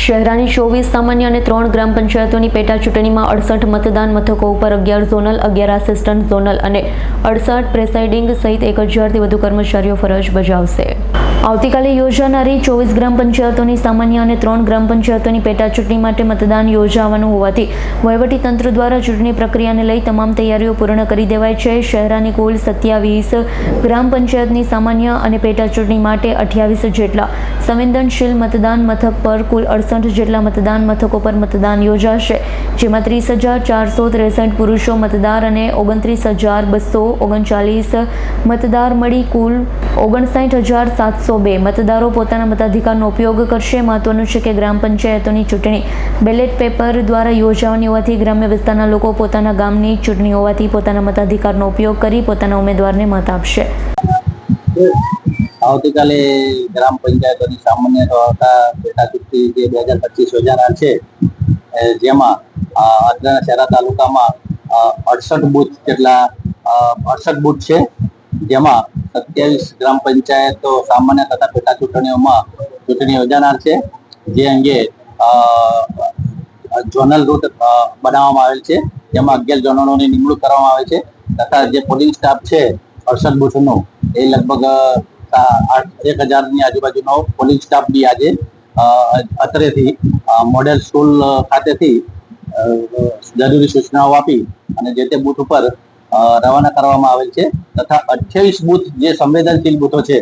શહેરાની ચોવીસ સામાન્ય અને ત્રણ ગ્રામ પંચાયતોની પેટા ચૂંટણીમાં અડસઠ મતદાન મથકો ઉપર અગિયાર ઝોનલ, અગિયાર આસિસ્ટન્ટ ઝોનલ અને અડસઠ પ્રેસાઇડિંગ સહિત એક હજારથી વધુ કર્મચારીઓ ફરજ બજાવશે. આવતીકાલે યોજાનારી ચોવીસ ગ્રામ પંચાયતોની સામાન્ય અને ત્રણ ગ્રામ પંચાયતોની પેટા ચૂંટણી માટે મતદાન યોજાવાનું હોવાથી વહીવટી તંત્ર દ્વારા ચૂંટણી પ્રક્રિયાને લઈ તમામ તૈયારીઓ પૂર્ણ કરી દેવાય છે. શહેરાની કુલ સત્યાવીસ ગ્રામ પંચાયતની સામાન્ય અને પેટા ચૂંટણી માટે અઠ્યાવીસ જેટલા સંવેદનશીલ મતદાન મથક પર કુલ અડસઠ જેટલા મતદાન મથકો પર મતદાન યોજાશે, જેમાં ત્રીસ હજાર ચારસો ત્રેસઠ પુરુષો મતદાર અને ઓગણત્રીસ હજાર બસો ઓગણચાલીસ મતદાર મળી કુલ ઓગણસાઠ હજાર સાતસો બે મતદારો પોતાના મતાધિકારનો ઉપયોગ કરશે. મહત્વનું છે કે ગ્રામ પંચાયતોની ચૂંટણી બેલેટ પેપર દ્વારા યોજાવાની હોવાથી ગ્રામ્ય વિસ્તારના લોકો પોતાના ગામની ચૂંટણી હોવાથી પોતાના મતાધિકારનો ઉપયોગ કરી પોતાના ઉમેદવારને મત આપશે. આવતીકાલે ગ્રામ પંચાયતોની સામાન્ય સભા પેટા ચૂંટણી જે બે હજાર પચીસ યોજાનાર છે જેમાં અ, શહેરા તાલુકામાં અડસઠ બુથ જેટલા અડસઠ બુથ છે જેમાં સત્યાવીસ ગ્રામ પંચાયતો સામાન્ય તથા પેટા ચૂંટણીઓમાં ચૂંટણી યોજાનાર છે જે અંગે ઝોનલ રૂટ બનાવવામાં આવેલ છે જેમાં અગિયાર ઝોનલોની નિમણૂક કરવામાં આવે છે તથા જે પોલિંગ સ્ટાફ છે અડસઠ બુથનો એ લગભગ આઠ એક હજારની આજુબાજુનો પોલીસ સ્ટાફ બી આજે અત્રેથી મોડેલ સ્કૂલ ખાતેથી જરૂરી સૂચનાઓ આપી અને જે તે બુથ ઉપર રવાના કરવામાં આવેલ છે તથા અઠ્યાવીસ બુથ જે સંવેદનશીલ બુથો છે,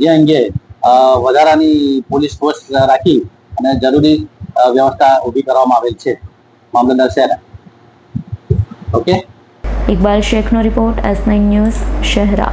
જે અંગે વધારાની પોલીસ ફોર્સ રાખી અને જરૂરી વ્યવસ્થા ઊભી કરવામાં આવેલ છે. મામલતદાર શહેર okay? Iqbal શેખનો report S nine news Shehra.